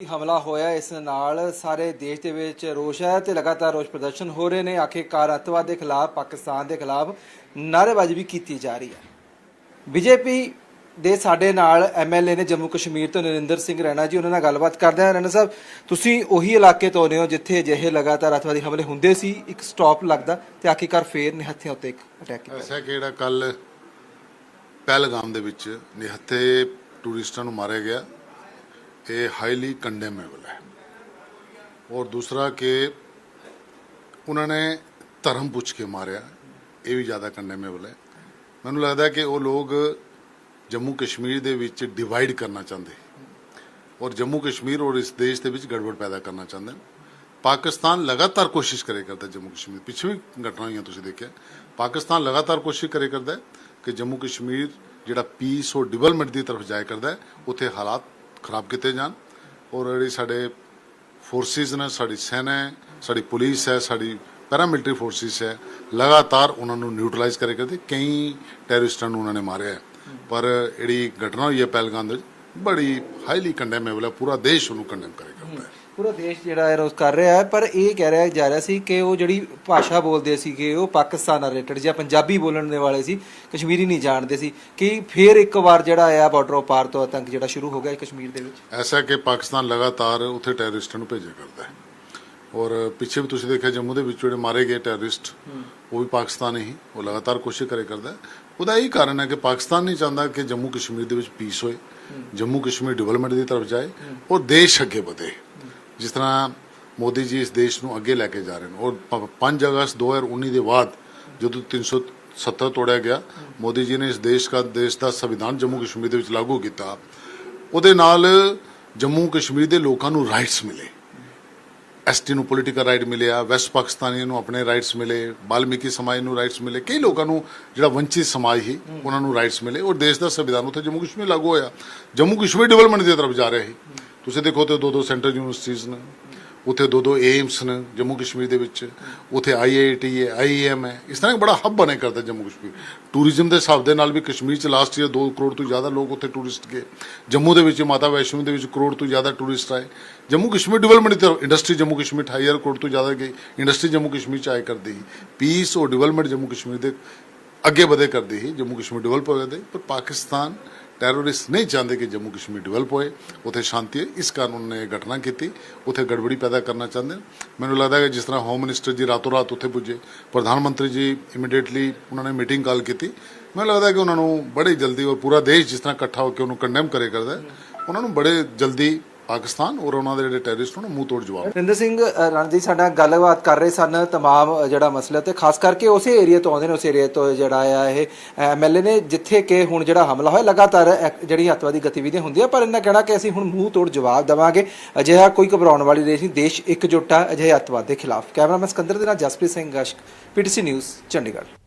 ਹਮਲਾ ਹੋਇਆ ਇਸ ਨਾਲ ਸਾਰੇ ਦੇਸ਼ ਦੇ ਵਿੱਚ ਰੋਸ਼ ਹੈ ਤੇ ਲਗਾਤਾਰ ਰੋਸ਼ ਪ੍ਰਦਰਸ਼ਨ ਹੋ ਰਹੇ ਨੇ। ਆਖਿਰਕਾਰ ਅੱਤਵਾਦ ਦੇ ਖਿਲਾਫ, ਪਾਕਿਸਤਾਨ ਦੇ ਖਿਲਾਫ ਨਾਅਰੇਬਾਜ਼ੀ ਵੀ ਕੀਤੀ ਜਾ ਰਹੀ ਹੈ। ਬੀਜੇਪੀ ਦੇ ਸਾਡੇ ਨਾਲ ਐਮਐਲਏ ਨੇ ਜੰਮੂ ਕਸ਼ਮੀਰ ਤੋਂ ਨਰਿੰਦਰ ਸਿੰਘ ਰੈਣਾ ਜੀ, ਉਹਨਾਂ ਨਾਲ ਗੱਲਬਾਤ ਕਰਦੇ ਹਾਂ। ਰੈਣਾ ਸਾਹਿਬ, ਤੁਸੀਂ ਉਹੀ ਇਲਾਕੇ ਤੋਂ ਨੇ ਹੋ ਜਿੱਥੇ ਅਜਿਹੇ ਲਗਾਤਾਰ ਅੱਤਵਾਦੀ ਹਮਲੇ ਹੁੰਦੇ ਸੀ। ਇੱਕ ਸਟਾਪ ਲੱਗਦਾ ਤੇ ਆਖਿਰਕਾਰ ਫੇਰ ਨਿਹੱਥਿਆਂ ਉੱਤੇ ਇੱਕ ਅਟੈਕ ਕੀਤਾ। ਐਸਾ ਕਿ ਕੱਲ ਪਹਿਲਗਾਮ ਦੇ ਵਿੱਚ ਨਿਹੱਥੇ ਟੂਰਿਸਟਾਂ ਨੂੰ ਮਾਰਿਆ ਗਿਆ? ਇਹ ਹਾਈਲੀ ਕੰਡੈਮੇਬਲ ਹੈ ਔਰ ਦੂਸਰਾ ਕਿ ਉਹਨਾਂ ਨੇ ਧਰਮ ਪੁੱਛ ਕੇ ਮਾਰਿਆ ਇਹ ਵੀ ਜ਼ਿਆਦਾ ਕੰਡੈਮੇਬਲ ਹੈ ਮੈਨੂੰ ਲੱਗਦਾ ਕਿ ਉਹ ਲੋਕ ਜੰਮੂ ਕਸ਼ਮੀਰ ਦੇ ਵਿੱਚ ਡਿਵਾਈਡ ਕਰਨਾ ਚਾਹੁੰਦੇ ਔਰ ਜੰਮੂ ਕਸ਼ਮੀਰ ਔਰ ਇਸ ਦੇਸ਼ ਦੇ ਵਿੱਚ ਗੜਬੜ ਪੈਦਾ ਕਰਨਾ ਚਾਹੁੰਦੇ ਨੇ ਪਾਕਿਸਤਾਨ ਲਗਾਤਾਰ ਕੋਸ਼ਿਸ਼ ਕਰੇ ਕਰਦਾ ਜੰਮੂ ਕਸ਼ਮੀਰ ਪਿੱਛੇ ਵੀ ਘਟਨਾ ਹੋਈਆਂ ਤੁਸੀਂ ਦੇਖਿਆ ਪਾਕਿਸਤਾਨ ਲਗਾਤਾਰ ਕੋਸ਼ਿਸ਼ ਕਰੇ ਕਰਦਾ ਕਿ ਜੰਮੂ ਕਸ਼ਮੀਰ ਜਿਹੜਾ ਪੀਸ ਔਰ ਡਿਵੈਲਪਮੈਂਟ ਦੀ ਤਰਫ ਜਾਇਆ ਕਰਦਾ ਉੱਥੇ ਹਾਲਾਤ ਖਰਾਬ ਕੀਤੇ ਜਾਣ। ਔਰ ਜਿਹੜੀ ਸਾਡੇ ਫੋਰਸਿਸ ਨੇ, ਸਾਡੀ ਸੈਨਾ ਹੈ, ਸਾਡੀ ਪੁਲਿਸ ਹੈ, ਸਾਡੀ ਪੈਰਾਮਿਲਟਰੀ ਫੋਰਸਿਸ ਹੈ, ਲਗਾਤਾਰ ਉਹਨਾਂ ਨੂੰ ਨਿਊਟਰਲਾਈਜ਼ ਕਰੇ ਕਰਦੇ, ਕਈ ਟੈਰਰਿਸਟਾਂ ਨੂੰ ਉਹਨਾਂ ਨੇ ਮਾਰਿਆ ਹੈ। ਪਰ ਜਿਹੜੀ ਘਟਨਾ ਹੋਈ ਹੈ ਪਹਿਲਗਾਮ ਦੇ ਵਿੱਚ, ਬੜੀ ਹਾਈਲੀ ਕੰਡੈਮੇਬਲ ਹੈ, ਪੂਰਾ ਦੇਸ਼ ਉਹਨੂੰ ਕੰਡੈਮ ਕਰੇ ਕਰਦਾ ਹੈ। ਪੂਰਾ ਦੇਸ਼ ਜਿਹੜਾ ਹੈ ਰੋਸ ਕਰ ਰਿਹਾ ਹੈ ਪਰ ਇਹ ਕਹਿ ਰਿਹਾ ਜਾ ਰਿਹਾ ਸੀ ਕਿ ਉਹ ਜਿਹੜੀ ਭਾਸ਼ਾ ਬੋਲਦੇ ਸੀਗੇ ਉਹ ਪਾਕਿਸਤਾਨ ਨਾਲ ਰਿਲੇਟਡ ਜਾਂ ਪੰਜਾਬੀ ਬੋਲਣ ਦੇ ਵਾਲੇ ਸੀ ਕਸ਼ਮੀਰੀ ਨਹੀਂ ਜਾਣਦੇ ਸੀ। ਕਿ ਫਿਰ ਇੱਕ ਵਾਰ ਜਿਹੜਾ ਆ ਬਾਰਡਰ ਪਾਰ ਤੋਂ ਆਤੰਕ ਜਿਹੜਾ ਸ਼ੁਰੂ ਹੋ ਗਿਆ ਕਸ਼ਮੀਰ ਦੇ ਵਿੱਚ? ਐਸਾ ਕਿ ਪਾਕਿਸਤਾਨ ਲਗਾਤਾਰ ਉੱਥੇ ਟੈਰਰਿਸਟਾਂ ਨੂੰ ਭੇਜਿਆ ਕਰਦਾ ਹੈ। ਔਰ ਪਿੱਛੇ ਵੀ ਤੁਸੀਂ ਦੇਖਿਆ ਜੰਮੂ ਦੇ ਵਿੱਚ ਜਿਹੜੇ ਮਾਰੇ ਗਏ ਟੈਰਰਿਸਟ ਉਹ ਵੀ ਪਾਕਿਸਤਾਨੀ ਹੀ ਉਹ ਲਗਾਤਾਰ ਕੋਸ਼ਿਸ਼ ਕਰੇ ਕਰਦਾ ਉਹਦਾ ਇਹੀ ਕਾਰਨ ਹੈ ਕਿ ਪਾਕਿਸਤਾਨ ਨਹੀਂ ਚਾਹੁੰਦਾ ਕਿ ਜੰਮੂ ਕਸ਼ਮੀਰ ਦੇ ਵਿੱਚ ਪੀਸ ਹੋਏ ਜੰਮੂ ਕਸ਼ਮੀਰ ਡਿਵੈਲਪਮੈਂਟ ਦੀ ਤਰਫ ਜਾਏ ਔਰ ਦੇਸ਼ ਅੱਗੇ ਵਧੇ। ਜਿਸ ਤਰ੍ਹਾਂ ਮੋਦੀ ਜੀ ਇਸ ਦੇਸ਼ ਨੂੰ ਅੱਗੇ ਲੈ ਕੇ ਜਾ ਰਹੇ ਨੇ। ਔਰ ਪ- 5 ਅਗਸਤ 2019 ਦੇ ਬਾਅਦ ਜਦੋਂ 370 ਤੋੜਿਆ ਗਿਆ, ਮੋਦੀ ਜੀ ਨੇ ਇਸ ਦੇਸ਼ ਦਾ ਦੇਸ਼ ਦਾ ਸੰਵਿਧਾਨ ਜੰਮੂ ਕਸ਼ਮੀਰ ਦੇ ਵਿੱਚ ਲਾਗੂ ਕੀਤਾ। ਉਹਦੇ ਨਾਲ ਜੰਮੂ ਕਸ਼ਮੀਰ ਦੇ ਲੋਕਾਂ ਨੂੰ ਰਾਈਟਸ ਮਿਲੇ। ਐਸਟੀ ਨੂੰ ਪੋਲੀਟੀਕਲ ਰਾਈਟ ਮਿਲਿਆ ਵੈਸਟ ਪਾਕਿਸਤਾਨੀਆਂ ਨੂੰ ਆਪਣੇ ਰਾਈਟਸ ਮਿਲੇ, ਬਾਲਮੀਕੀ ਸਮਾਜ ਨੂੰ ਰਾਈਟਸ ਮਿਲੇ। ਕਈ ਲੋਕਾਂ ਨੂੰ ਜਿਹੜਾ ਵੰਚਿਤ ਸਮਾਜ ਸੀ, ਉਹਨਾਂ ਨੂੰ ਰਾਈਟਸ ਮਿਲੇ। ਔਰ ਦੇਸ਼ ਦਾ ਸੰਵਿਧਾਨ ਉੱਥੇ ਜੰਮੂ ਕਸ਼ਮੀਰ ਲਾਗੂ ਹੋਇਆ। ਜੰਮੂ ਕਸ਼ਮੀਰ ਡਿਵੈਲਪਮੈਂਟ ਦੀ ਤਰਫ ਜਾ ਰਿਹਾ ਸੀ। ਤੁਸੀਂ ਦੇਖੋ ਤੇ ਦੋ ਦੋ ਸੈਂਟਰਲ ਯੂਨੀਵਰਸਿਟੀਜ਼ ਨੇ, ਉੱਥੇ ਦੋ ਦੋ ਏਮਸ ਨੇ ਜੰਮੂ ਕਸ਼ਮੀਰ ਦੇ ਵਿੱਚ, ਉੱਥੇ ਆਈਆਈਟੀ ਹੈ ਆਈਐਮ ਹੈ, ਇਸ ਤਰ੍ਹਾਂ ਬੜਾ ਹੱਬ ਬਣੇ ਕਰਦਾ ਜੰਮੂ ਕਸ਼ਮੀਰ। ਟੂਰਿਜ਼ਮ ਦੇ ਹਿਸਾਬ ਦੇ ਨਾਲ ਵੀ ਕਸ਼ਮੀਰ ਚ ਲਾਸਟ ਈਅਰ 2 ਕਰੋੜ ਤੋਂ ਜ਼ਿਆਦਾ ਲੋਕ ਉੱਥੇ ਟੂਰਿਸਟ ਗਏ। ਜੰਮੂ ਦੇ ਵਿੱਚ ਮਾਤਾ ਵੈਸ਼ਨੋ ਦੇ ਵਿੱਚ ਕਰੋੜ ਤੋਂ ਜ਼ਿਆਦਾ ਟੂਰਿਸਟ ਆਏ। ਜੰਮੂ ਕਸ਼ਮੀਰ ਡਿਵੈਲਪਮੈਂਟ ਦੀ ਇੰਡਸਟਰੀ ਜੰਮੂ ਕਸ਼ਮੀਰ 28000 ਕਰੋੜ ਤੋਂ ਜ਼ਿਆਦਾ ਗਈ ਇੰਡਸਟਰੀ ਜੰਮੂ ਕਸ਼ਮੀਰ ਚ ਆਏ ਕਰਦੀ ਪੀਸ ਔਰ ਡਿਵੈਲਪਮੈਂਟ ਜੰਮੂ ਕਸ਼ਮੀਰ ਦੇ ਅੱਗੇ ਵਧੇ ਕਰਦੀ ਸੀ, ਜੰਮੂ ਕਸ਼ਮੀਰ ਡਿਵੈਲਪ ਹੋ ਜਾਂਦੇ ਪਰ ਪਾਕਿਸਤਾਨ ਟੈਰੋਰਿਸਟ ਨਹੀਂ ਚਾਹੁੰਦੇ ਕਿ ਜੰਮੂ ਕਸ਼ਮੀਰ ਡਿਵੈਲਪ ਹੋਏ। ਉੱਥੇ ਸ਼ਾਂਤੀ ਹੈ। ਇਸ ਕਾਰਨ ਉਹਨਾਂ ਨੇ ਇਹ ਘਟਨਾ ਕੀਤੀ। ਉੱਥੇ ਗੜਬੜੀ ਪੈਦਾ ਕਰਨਾ ਚਾਹੁੰਦੇ ਨੇ। ਮੈਨੂੰ ਲੱਗਦਾ ਹੈ ਕਿ ਜਿਸ ਤਰ੍ਹਾਂ ਹੋਮ ਮਿਨਿਸਟਰ ਜੀ ਰਾਤੋਂ ਰਾਤ ਉੱਥੇ ਪੁੱਜੇ, ਪ੍ਰਧਾਨ ਮੰਤਰੀ ਜੀ ਇਮੀਡੀਏਟਲੀ ਉਹਨਾਂ ਨੇ ਮੀਟਿੰਗ ਕਾਲ ਕੀਤੀ। ਮੈਨੂੰ ਲੱਗਦਾ ਕਿ ਉਹਨਾਂ ਨੂੰ ਬੜੇ ਜਲਦੀ ਔਰ ਪੂਰਾ ਦੇਸ਼ ਜਿਸ ਤਰ੍ਹਾਂ ਇਕੱਠਾ ਹੋ ਕੇ ਉਹਨੂੰ ਕੰਡੈਮ ਕਰੇ ਕਰਦਾ ਉਹਨਾਂ ਨੂੰ ਬੜੇ ਜਲਦੀ ਪਾਕਿਸਤਾਨ ਔਰ ਉਹਨਾਂ ਦੇ ਜਿਹੜੇ ਟੈਰਰਿਸਟ ਉਹਨਾਂ ਨੂੰ ਮੂੰਹ ਤੋੜ ਜਵਾਬ ਰਿੰਦਰ ਸਿੰਘ ਅ, ਰਾਣਾ ਜੀ ਸਾਡਾ ਗੱਲਬਾਤ ਕਰ ਰਹੇ ਸਨ तमाम ਅ, ਜਿਹੜਾ ਮਸਲਾ ਤੇ ਖਾਸ ਕਰਕੇ ਉਸੇ ਏਰੀਆ ਤੋਂ ਆਉਂਦੇ ਨੇ ਉਸ ਏਰੀਆ ਤੋਂ ਜਿਹੜਾ ਆ ਇਹ ਐਮਐਲਏ ਨੇ ਜਿੱਥੇ ਕਿ ਹੁਣ ਜਿਹੜਾ ਹਮਲਾ ਹੋਇਆ ਲਗਾਤਾਰ ਐਕ- ਜਿਹੜੀ ਅੱਤਵਾਦੀ ਗਤੀਵਿਧੀਆਂ ਹੁੰਦੀਆਂ ਪਰ ਇਹਨਾਂ ਕਹਿਣਾ ਕਿ ਅਸੀਂ ਹੁਣ ਮੂੰਹ ਤੋੜ ਜਵਾਬ ਦੇਵਾਂਗੇ ਅਜਿਹਾ ਕੋਈ ਘਬਰਾਉਣ ਵਾਲੀ ਦੇਸ਼ ਨਹੀਂ ਦੇਸ਼ ਇਕਜੁੱਟ ਆ ਅਜਿਹੇ ਅੱਤਵਾਦ ਦੇ ਖਿਲਾਫ ਕੈਮਰਾਮੈਨ ਸਿਕੰਦਰ ਦੇ ਨਾਲ ਜਸਪ੍ਰੀਤ ਸਿੰਘ ਗਸ਼ਕ ਪੀਟੀਸੀ ਨਿਊਜ਼ ਚੰਡੀਗੜ੍ਹ